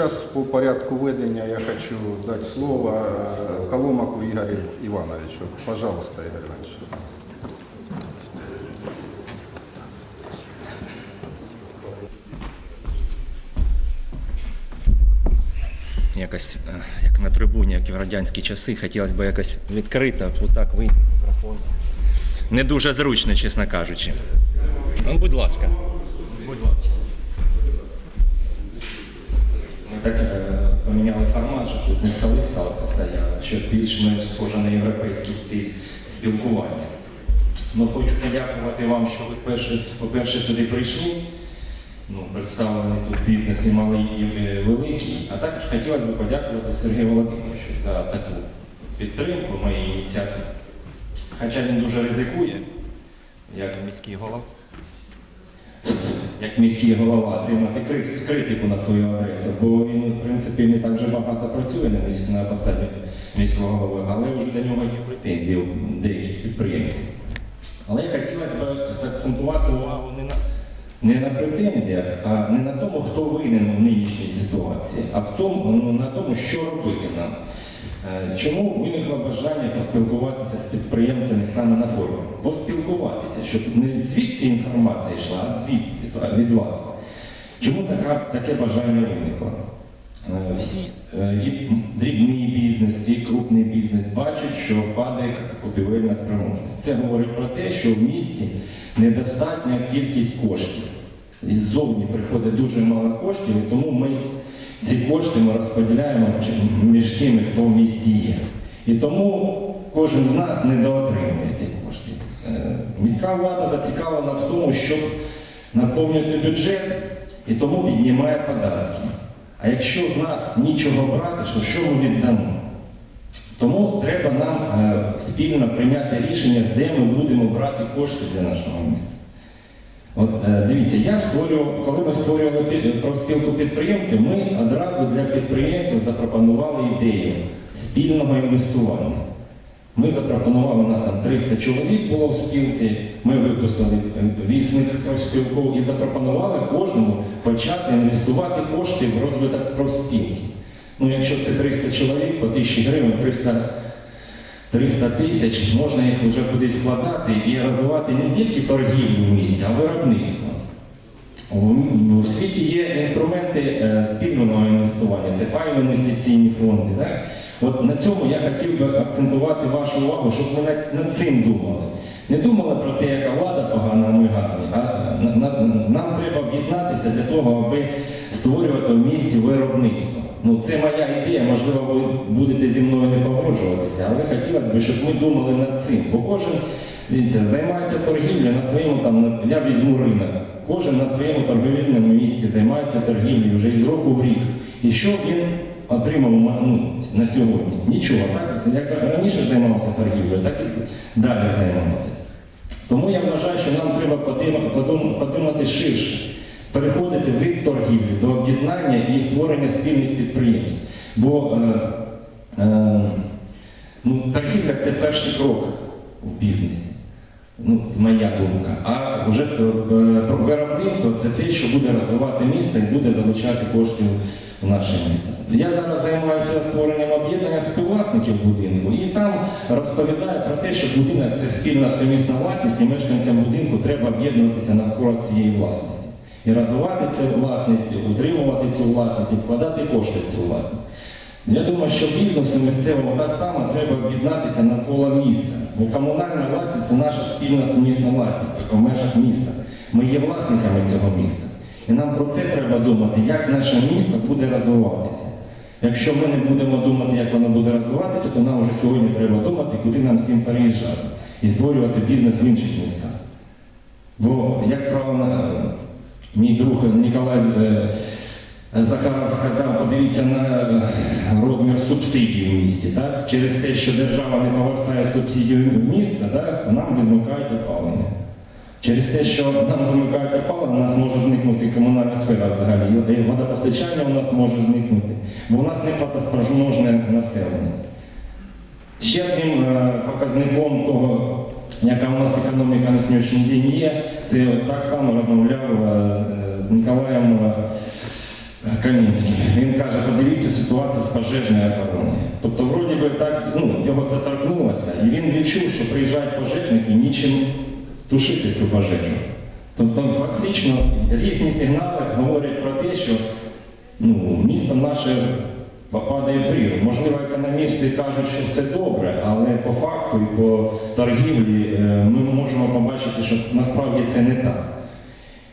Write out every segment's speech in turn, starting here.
Сейчас по порядку ведения я хочу дать слово э, Коломаку Игорю Ивановичу. Пожалуйста, Игорь Иванович. якось, е, як на трибуні, як і в радянські часи, хотілося б якось відкрито, отак вийти мікрофон. Не дуже зручно, чесно кажучи. Ну, будь ласка. Так е, поміняли формат, що тут не столи стали постійно, що більш-менш схоже на європейський стиль спілкування. Ну, хочу подякувати вам, що ви перші, по-перше, сюди прийшли. Ну, представлений тут бізнес і малий, і е, великий. А також хотілося б подякувати Сергію Володимировичу за таку підтримку моєї ініціативи. Хоча він дуже ризикує, як міський голова. Як міський голова отримати критику на свою адресу, бо він, в принципі, не так вже багато працює на, місь... на посаді міського голови, але вже до нього є претензії у деяких підприємців. Але хотілося б заакцентувати увагу не на, не на претензіях, а не на тому, хто винен в нинішній ситуації, а в тому, ну, на тому, що робити нам. Е, Чому виникло бажання поспілкуватися з підприємцями саме на форумі? Поспілкуватися, щоб не звідси інформація йшла, а звідти, від вас. Чому така, таке бажання виникло? Е, Всі е, і дрібний бізнес, і крупний бізнес бачать, що падає купівельна спроможність. Це говорить про те, що в місті недостатня кількість коштів. Іззовні приходить дуже мало коштів, і тому ми ці кошти ми розподіляємо між тими, хто в місті є. І тому кожен з нас недоотримує ці кошти. Е, Міська влада зацікавлена в тому, щоб наповнювати бюджет і тому піднімає податки. А якщо з нас нічого брати, то що ми віддамо? Тому треба нам е, спільно прийняти рішення, де ми будемо брати кошти для нашого міста. От е, дивіться, я створював, коли ми створювали пі- профспілку підприємців, ми одразу для підприємців запропонували ідею спільного інвестування. Ми запропонували, у нас там 300 чоловік було в спілці, ми випустили е, вісник профспілков і запропонували кожному почати інвестувати кошти в розвиток профспілки. Ну, якщо це 300 чоловік, по 1000 гривень, 300 300 тисяч, можна їх вже кудись вкладати і розвивати не тільки торгівлю в місті, а виробництво. У- У світі є інструменти е, спільного інвестування, це паївно інвестиційні фонди. Так? От на цьому я хотів би акцентувати вашу увагу, щоб ви над, цим думали. Не думали про те, яка влада погана, а ми гарні, а на- на- нам треба об'єднатися для того, аби створювати в місті виробництво. Ну, це моя ідея, можливо, ви будете зі мною не погоджуватися, але хотілося б, щоб ми думали над цим. Бо кожен дивіться, займається торгівлею на своєму там, я візьму ринок. Кожен на своєму торговельному місці займається торгівлею вже із року в рік. І що він отримав ну, на сьогодні? Нічого. Так, як раніше займався торгівлею, так і далі займається. Тому я вважаю, що нам треба подумати ширше, переходити від торгівлі до об'єднання і створення спільних підприємств. Бо е, е, ну, торгівля це перший крок в бізнесі. Ну, моя думка. А вже е, е, про виробництво це те, що буде розвивати місто і буде залучати коштів в наше місто. Я зараз займаюся створенням об'єднання співвласників будинку і там розповідаю про те, що будинок це спільна сумісна власність, і мешканцям будинку треба об'єднуватися навколо цієї власності. І розвивати цю власність, утримувати цю власність і вкладати кошти в цю власність. Я думаю, що бізнесу місцевому так само треба об'єднатися навколо міста. Бо комунальна власність це наша спільна сумісна власність, така в межах міста. Ми є власниками цього міста. І нам про це треба думати, як наше місто буде розвиватися. Якщо ми не будемо думати, як воно буде розвиватися, то нам вже сьогодні треба думати, куди нам всім переїжджати і створювати бізнес в інших містах. Бо, як правильно е, мій друг Ніколай е, Захаров сказав, подивіться на е, розмір субсидій в місті. Так? Через те, що держава не повертає субсидію в місто, так? нам відмикають опалення. Через те, що нам вимикають опалення, у нас може зникнути комунальна сфера взагалі. І водопостачання у нас може зникнути, бо у нас не платоспроможне населення. Ще одним е, показником того, яка у нас економіка на сьогоднішній день є, це так само розмовляв е, з Ніколаєм е, Камінський. Він каже, подивіться ситуацію з пожежною охороною. Тобто, вроді би так, ну, його це торкнулося, і він відчув, що приїжджають пожежники, нічим тушити цю пожежу. Тобто, фактично, різні сигнали говорять про те, що ну, місто наше падає в прірву. Можливо, економісти кажуть, що все добре, але по факту і по торгівлі е, ми можемо побачити, що насправді це не так.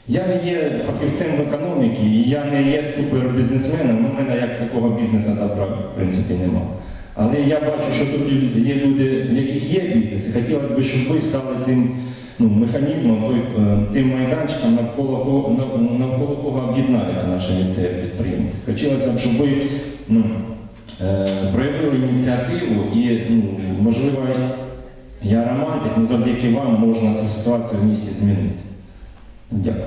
Я не є фахівцем в економіці, я не є супербізнесменом, у мене як такого бізнесу добра, в принципі, нема. Але я бачу, що тут є люди, в яких є бізнес, і хотілося б, щоб ви стали тим ну, механізмом, той, е, тим майданчиком, навколо навколо кого об'єднається наше місцеві підприємці. Хотілося б, щоб ви ну, е, проявили ініціативу і, ну, можливо, я романтик, але завдяки вам можна цю ситуацію в місті змінити. Дякую.